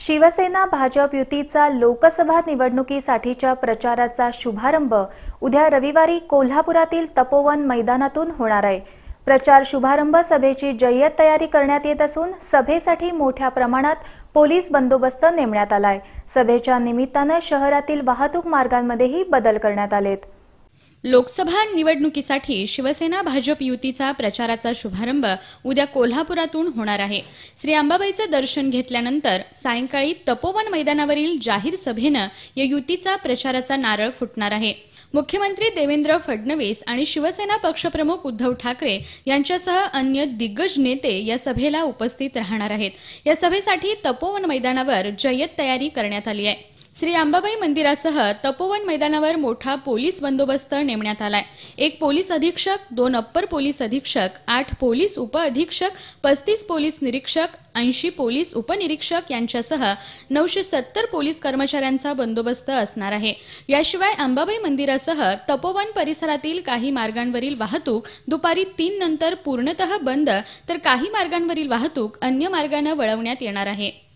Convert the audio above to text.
शिवसेना भाजप युतीचा लोकसभा निवडणुकीसाठीच्या प्रचाराचा शुभारंभ उद्या रविवारी कोल्हापुरातील तपोवन मैदानातून होणार आहे. प्रचार शुभारंभ सभेची जय्यत तयारी करण्यात येत असून सभेसाठी मोठ्या प्रमाणात पोलीस बंदोबस्त नेमण्यात आलाय. सभेच्या निमित्तानं शहरातील वाहतूक मार्गांमध्येही बदल करण्यात आलेत. लोकसभा निवडणुकीसाठी शिवसेना भाजप युतीचा प्रचाराचा शुभारंभ उद्या कोल्हापुरातून होणार आहे. श्री अंबाबाईचं दर्शन घेतल्यानंतर सायंकाळी तपोवन मैदानावरील जाहीर सभेनं या युतीचा प्रचाराचा नारळ फुटणार आहे. मुख्यमंत्री देवेंद्र फडणवीस आणि शिवसेना पक्षप्रमुख उद्धव ठाकरे यांच्यासह अन्य दिग्गज नेते या सभेला उपस्थित राहणार आहेत. या सभेसाठी तपोवन मैदानावर जय्यत तयारी करण्यात आली आहे. श्री अंबाबाई मंदिरासह तपोवन मैदानावर मोठा पोलीस बंदोबस्त नेमण्यात आलाय. एक पोलीस अधीक्षक दोन अप्पर पोलीस अधीक्षक आठ पोलीस उपअधीक्षक पस्तीस पोलीस निरीक्षक ऐंशी पोलीस उपनिरीक्षक यांच्यासह नऊशे सत्तर पोलीस कर्मचाऱ्यांचा बंदोबस्त असणार आहे. याशिवाय अंबाबाई मंदिरासह तपोवन परिसरातील काही मार्गांवरील वाहतूक दुपारी तीन नंतर पूर्णतः बंद तर काही मार्गांवरील वाहतूक अन्य मार्गानं वळवण्यात येणार आहे.